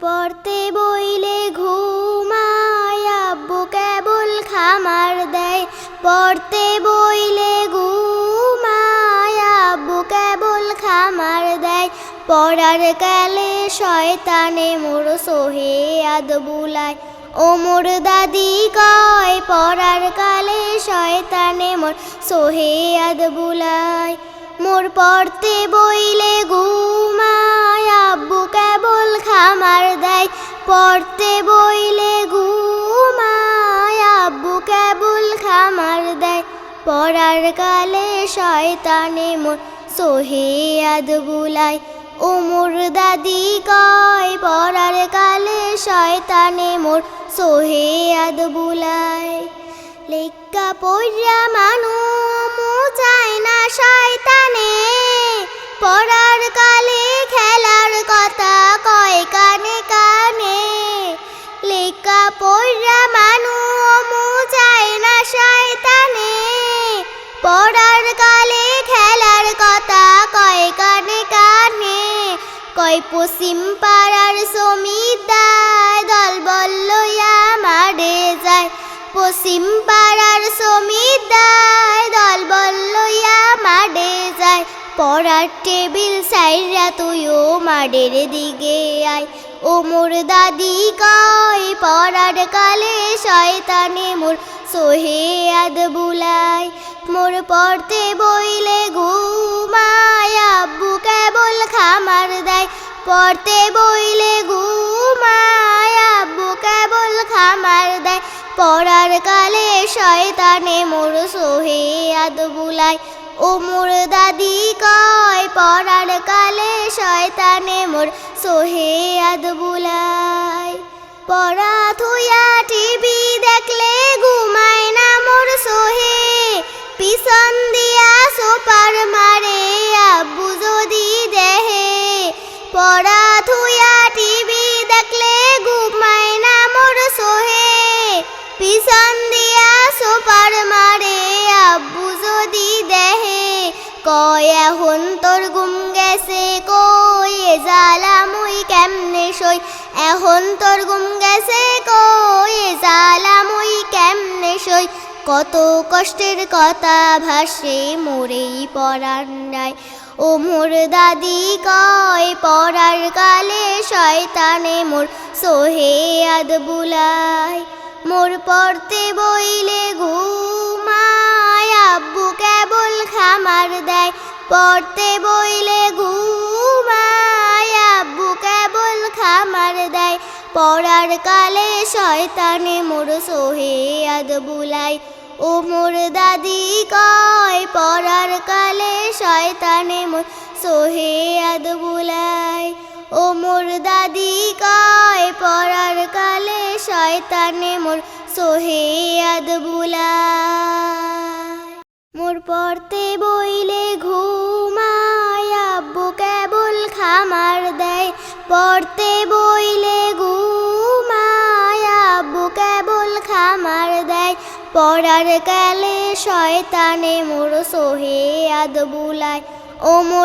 পড়তে বইলে ঘুমায় আব্বু কেবল খামার দেয়। পড়তে বইলে ঘুমায় আব্বু কেবল খামার দেয়। পড়ার কালে শয়তানে মোর সোহে আদ বুলায়। ও মোর দাদি কয়, পড়ার কালে শয়তানে মোর সোহে আদ বুলায়। মোর পড়তে বইলে ঘুমায় পড়তে বইলে ঘুমায়, আব্বু কেবল খামার দেয়। পড়ার কালে শয়তানে সোহে আদ বুলায়। ও মোর দাদি কয়, পড়ার কালে শয়তানে মোর সোহে আদ বুলায়। লেক্কা পড়া মানু চায় না শয়তানে। লেখা পড়া মানু চায় না শয়তানে। পড়ার কালে খেলার কথা কয় কানে কানে। কয় পশ্চিম পাড়ার সমিতায় দল বল্লয়া মারে যায়। পশ্চিম পাড়ার সমিদায় পড়ার টেবিল সাইরা তুইও মাডের দিকে আয়। ও মোর দাদি কয়, পড়ার কালে শয়তানে মোর আদ বুলায় মোর পড়তে বইলে ঘুমায়, আব্বু কেবল খামার দেয়। পড়তে বইলে ঘুমায়, আব্বু কেবল খামার দেয়। পড়ার কালে শয়তানে মোর সোহে আদ বুলায় ও দাদি কয়, পড়ার কালে শয়তানে মোর সোহে আদ বুলায় পড়া থুয়া টিভি দেখলে ঘুমায় না মোর সোহে। পিছন দিয়া সোপার মারে আব্বু যদি দেহে। পড়া থুয়া টিভি দেখলে ঘুমায় না মোর সোহে। পিছন দিয়া সোপার মারে আব্বু যদি দেহে। কয় এখন তোর গুম গেছে? কই এ জ্বালা মুই কেমনে সই? এখন তোর গুম গেছে? কই এ জ্বালা মুই কেমনে সই? কত কষ্টের কথা ভাসে মোরেই পড়ার নাই ও মোর দাদি কয়, পড়ার কালে শয়তানে মোর সোহে আদ বুলায় মোর পড়তে বইলে ঘুমায় পড়তে বইলে ঘুমায়, আব্বু কেবল খামার দেয়। পড়ার কালে শয়তানে মোর আদ বুলায় ও মোর দাদি কয়, পড়ার কালে শয়তানে মোর আদ বুলায় ও মোর দাদি কয়, পড়ার কালে শয়তানে মোর আদ বুলায় মোর পড়তে বইলে ঘুমায় পড়তে বইলে ঘুমায় আব্বু কেবল খামার দেয়। পড়ার কালে শয়তানে মোর সোহে আদ বুলায় ও